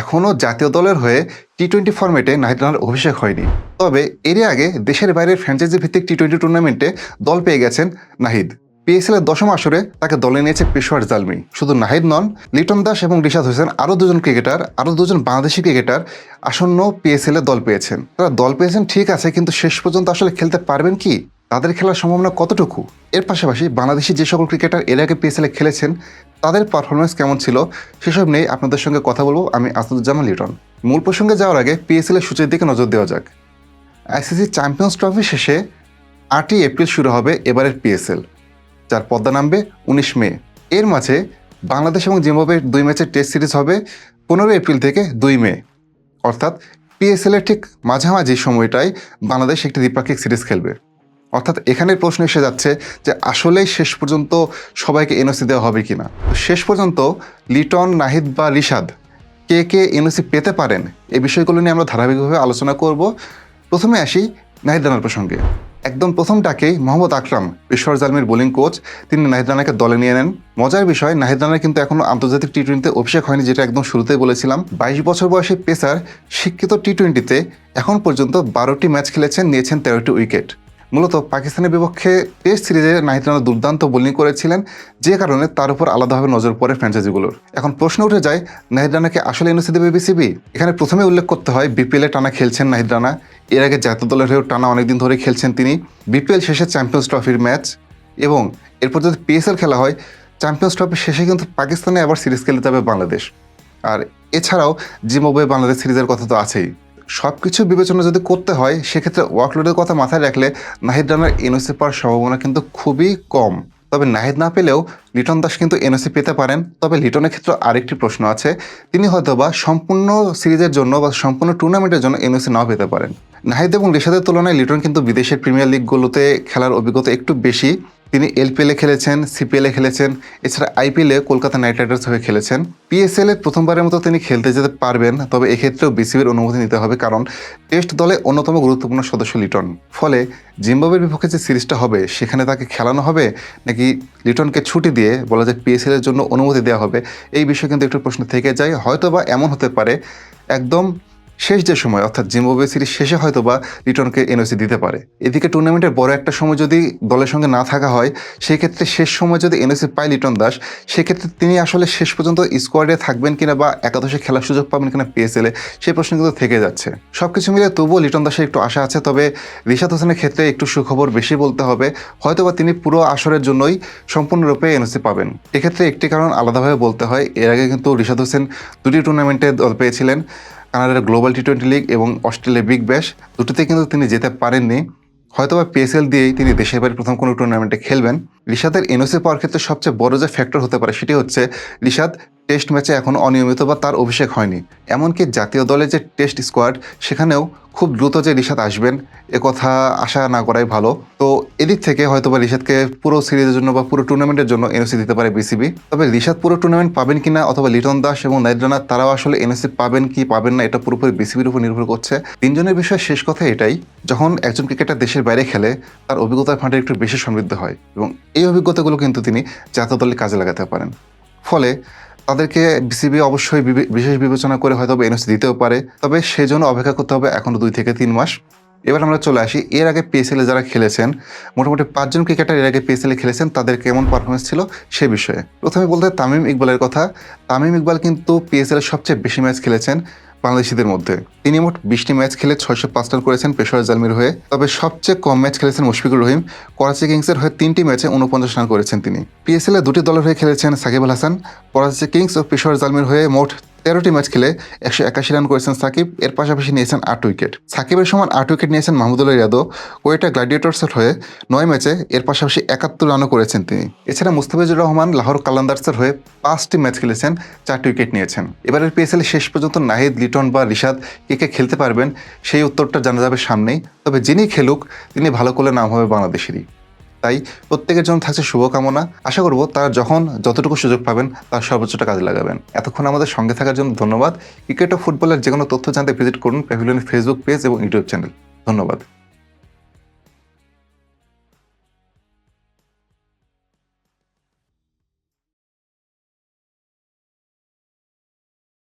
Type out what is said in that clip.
এখনও জাতীয় দলের হয়ে টি টোয়েন্টি ফরম্যাটে নাহিদ রানার অভিষেক হয়নি। তবে এরই আগে দেশের বাইরের ফ্র্যাঞ্চাইজি ভিত্তিক টি টোয়েন্টি টুর্নামেন্টে দল পেয়ে গেছেন নাহিদ। পিএসএল এর দশম আসরে তাকে দলে নিয়েছে পেশোয়ার জালমি। শুধু নাহিদ নন, লিটন দাস এবং রিশাদ হোসেন আরও দুজন ক্রিকেটার, আরও দুজন বাংলাদেশি ক্রিকেটার আসন্ন পিএসএল এ দল পেয়েছেন। তারা দল পেয়েছেন ঠিক আছে, কিন্তু শেষ পর্যন্ত আসলে খেলতে পারবেন কি? তাদের খেলার সম্ভাবনা কতটুকু? এর পাশাপাশি বাংলাদেশি যে সকল ক্রিকেটার এর আগে পিএসএল খেলেছেন, তাদের পারফরমেন্স কেমন ছিল সেসব নিয়ে আপনাদের সঙ্গে কথা বলব আমি আসাদুজ্জামান লিটন। মূল প্রসঙ্গে যাওয়ার আগে পিএসএল এর সূচের দিকে নজর দেওয়া যাক। আইসিসি চ্যাম্পিয়ন্স ট্রফি শেষে আটই এপ্রিল শুরু হবে এবারের পিএসএল যার পদ্মা নামবে উনিশ মে। এর মাঝে বাংলাদেশ এবং জিম্বাবুয়ের দুই ম্যাচের টেস্ট সিরিজ হবে পনেরো এপ্রিল থেকে দুই মে। অর্থাৎ পিএসএল এর ঠিক মাঝামাঝি সময়টায় বাংলাদেশ একটি দ্বিপাক্ষিক সিরিজ খেলবে। অর্থাৎ এখানের প্রশ্ন এসে যাচ্ছে যে আসলেই শেষ পর্যন্ত সবাইকে এনওসি দেওয়া হবে কি না শেষ পর্যন্ত লিটন, নাহিদ বা রিশাদ কে কে এনওসি পেতে পারেন এই বিষয়গুলো নিয়ে আমরা ধারাবাহিকভাবে আলোচনা করব। প্রথমে আসি নাহিদ রানার প্রসঙ্গে। একদম প্রথম ডাকেই মোহাম্মদ আকরাম ঈশ্বর জালমির বোলিং কোচ, তিনি নাহিদ রানাকে দলে নিয়ে নেন। মজার বিষয়, নাহিদ রানার কিন্তু এখনও আন্তর্জাতিক টি টোয়েন্টিতে অভিষেক হয়নি, যেটা একদম শুরুতেই বলেছিলাম। বাইশ বছর বয়সী পেসার, শিক্ষিত টি টোয়েন্টিতে এখন পর্যন্ত বারোটি ম্যাচ খেলেছেন, নিয়েছেন তেরোটি উইকেট। মূলত পাকিস্তানের বিপক্ষে টেস্ট সিরিজে নাহিদ রানা দুর্দান্ত বোলিং করেছিলেন, যে কারণে তার উপর আলাদাভাবে নজর পড়ে ফ্র্যাঞ্চাইজিগুলোর। এখন প্রশ্ন উঠে যায়, নাহিদ রানাকে আসলে এনওসি দেবে বিসিবি? এখানে প্রথমে উল্লেখ করতে হয়, বিপিএলে টানা খেলছেন নাহিদ রানা। এর আগে জাতীয় দলের হয়েও টানা অনেকদিন ধরে খেলছেন তিনি। বিপিএল শেষে চ্যাম্পিয়ন্স ট্রফির ম্যাচ এবং এরপর যদি পিএসএল খেলা হয়, চ্যাম্পিয়ন্স ট্রফির শেষে কিন্তু পাকিস্তানে আবার সিরিজ খেলতে যাবে বাংলাদেশ। আর এছাড়াও জিম্বাবুয়ে বাংলাদেশ সিরিজের কথা তো আছেই। সব কিছু বিবেচনা যদি করতে হয়, সেক্ষেত্রে ওয়ার্কলোডের কথা মাথায় রাখলে নাহিদ রানার এনওসি পাওয়ার সম্ভাবনা কিন্তু খুবই কম। তবে নাহিদ না পেলেও লিটন দাস কিন্তু এনওসি পেতে পারেন। তবে লিটনের ক্ষেত্রে আরেকটি প্রশ্ন আছে, তিনি হয়তো বা সম্পূর্ণ সিরিজের জন্য বা সম্পূর্ণ টুর্নামেন্টের জন্য এনওসি নাও পেতে পারেন। নাহিদ এবং রিশাদের তুলনায় লিটন কিন্তু বিদেশের প্রিমিয়ার লিগগুলোতে খেলার অভিজ্ঞতা একটু বেশি। তিনি এলপিএলে খেলেছেন, সিপিএলে খেলেছেন, এছাড়া আইপিএলে কলকাতা নাইট রাইডার্স হয়ে খেলেছেন। পিএসএল প্রথমবারের মতো তিনি খেলতে যেতে পারবেন, তবে এক্ষেত্রেও বিসিবির অনুমতি নিতে হবে কারণ টেস্ট দলে অন্যতম গুরুত্বপূর্ণ সদস্য লিটন। ফলে জিম্বাবের বিপক্ষে যে সিরিজটা হবে, সেখানে তাকে খেলানো হবে? নাকি লিটনকে ছুটি দিয়ে বলা যায় পিএসএল এর জন্য অনুমতি দেওয়া হবে? এই বিষয়ে কিন্তু একটু প্রশ্ন থেকে যায়। হয়তো বা এমন হতে পারে, একদম শেষ যে সময়, অর্থাৎ জিম্বাবুয়ে সিরিজ শেষে হয়তো বা লিটনকে এনওসি দিতে পারে। এদিকে টুর্নামেন্টের বড় একটা সময় যদি দলের সঙ্গে না থাকা হয়, সেক্ষেত্রে শেষ সময় যদি এনওসি পায় লিটন দাস, সেক্ষেত্রে তিনি আসলে শেষ পর্যন্ত স্কোয়াডে থাকবেন কিনা বা একাদশে খেলার সুযোগ পাবেন কিনা পিএসএলে সেই প্রশ্ন কিন্তু থেকে যাচ্ছে। সব কিছু মিলে তবুও লিটন দাসের একটু আশা আছে, তবে রিশাদ হোসেনের ক্ষেত্রে একটু সুখবর বেশি বলতে হবে। হয়তো বা তিনি পুরো আসরের জন্যই সম্পূর্ণরূপে এনওসি পাবেন। এক্ষেত্রে একটি কারণ আলাদাভাবে বলতে হয়, এর আগে কিন্তু রিশাদ হোসেন দুটি টুর্নামেন্টে দল পেয়েছিলেন। কানাডার গ্লোবাল টি টোয়েন্টি লিগ এবং অস্ট্রেলিয়া বিগ ব্যাশ দুটোতে কিন্তু তিনি যেতে পারেননি। হয়তোবা পিএসএল দিয়েই তিনি দেশের বাইরে প্রথম কোনো টুর্নামেন্টে খেলবেন। রিশাদের এনওসি পাওয়ার ক্ষেত্রে সবচেয়ে বড় যে ফ্যাক্টর হতে পারে সেটি হচ্ছে রিশাদ টেস্ট ম্যাচে এখন অনিয়মিত বা তার অভিষেক হয়নি। এমনকি জাতীয় দলের যে টেস্ট স্কোয়াড, সেখানেও খুব দ্রুত যে রিশাদ আসবেন, এ কথা আশা না করাই ভালো। তো এদিক থেকে হয়তো বা রিশাদকে পুরো সিরিজের জন্য বা পুরো টুর্নামেন্টের জন্য এনওসি দিতে পারে বিসিবি তবে রিশাদ পুরো টুর্নামেন্ট পাবেন কিনা অথবা লিটন দাস এবং নাইদ রানা, তারাও আসলে এনওসি পাবেন কি পাবেন না, এটা পুরোপুরি বিসিবির উপর নির্ভর করছে। তিনজনের বিষয়ে শেষ কথা এটাই, যখন একজন ক্রিকেটার দেশের বাইরে খেলে, তার অভিজ্ঞতার ফান্ডে একটু বেশি সমৃদ্ধ হয় এবং এই অভিজ্ঞতাগুলো কিন্তু তিনি জাতীয় দলে কাজে লাগাতে পারেন। ফলে তাদেরকে বিসিবি অবশ্যই বিশেষ বিবেচনা করে হয়তো এনওসি দিতেও পারে। তবে সেজন্য অপেক্ষা করতে হবে এখনও দুই থেকে তিন মাস। এবার আমরা চলে আসি, এর আগে পিএসএলে যারা খেলেছেন, মোটামুটি পাঁচজন ক্রিকেটার এর আগে পিএসএলে খেলেছেন, তাদের কেমন পারফরমেন্স ছিল সে বিষয়ে। প্রথমে বলতে তামিম ইকবালের কথা। তামিম ইকবাল কিন্তু পিএসএলের সবচেয়ে বেশি ম্যাচ খেলেছেন। বাংলাদেশিদের মধ্যে। তিনি মোট বিশটি ম্যাচ খেলে ছয়শো পাঁচ রান করেছেন পেশোয়ার জালমির হয়ে। তবে সবচেয়ে কম ম্যাচ খেলেছেন মুশফিকুর রহিম। করাচি কিংসের হয়ে তিনটি ম্যাচে উনপঞ্চাশ রান করেছেন তিনি। পিএসএল দুটি দলের হয়ে খেলেছেন সাকিব হাসান। করাচি কিংস ও পেশোয়ার জালমির হয়ে মোট তেরোটি ম্যাচ খেলে একশো একাশি রান করেছেন সাকিব, এর পাশাপাশি নিয়েছেন আট উইকেট। সাকিবের সমান আট উইকেট নিয়েছেন মাহমুদুল্লাহ ইয়াদও কোয়েটা গ্ল্যাডিয়েটর্সের হয়ে নয় ম্যাচে এর পাশাপাশি একাত্তর রানও করেছেন তিনি। এছাড়া মুস্তাফিজুর রহমান লাহোর কালান্দার্সের হয়ে পাঁচটি ম্যাচ খেলেছেন, চারটি উইকেট নিয়েছেন। এবারের পিএসএল শেষ পর্যন্ত নাহিদ, লিটন বা রিশাদ কে কে খেলতে পারবেন, সেই উত্তরটা জানা যাবে সামনেই। তবে যিনি খেলুক, তিনি ভালো করলে নাম হবে বাংলাদেশেরই। তাই প্রত্যেকের জন্য থাকছে শুভকামনা। আশা করব তারা যখন যতটুকু সুযোগ পাবেন তার সর্বোচ্চটা কাজে লাগাবেন। এতক্ষণ আমাদের সঙ্গে থাকার জন্য ধন্যবাদ। ক্রিকেট ও ফুটবলের যে কোনো তথ্য জানতে ভিজিট করুন প্যাভিলিয়নের ফেসবুক পেজ এবং ইউটিউব চ্যানেল। ধন্যবাদ।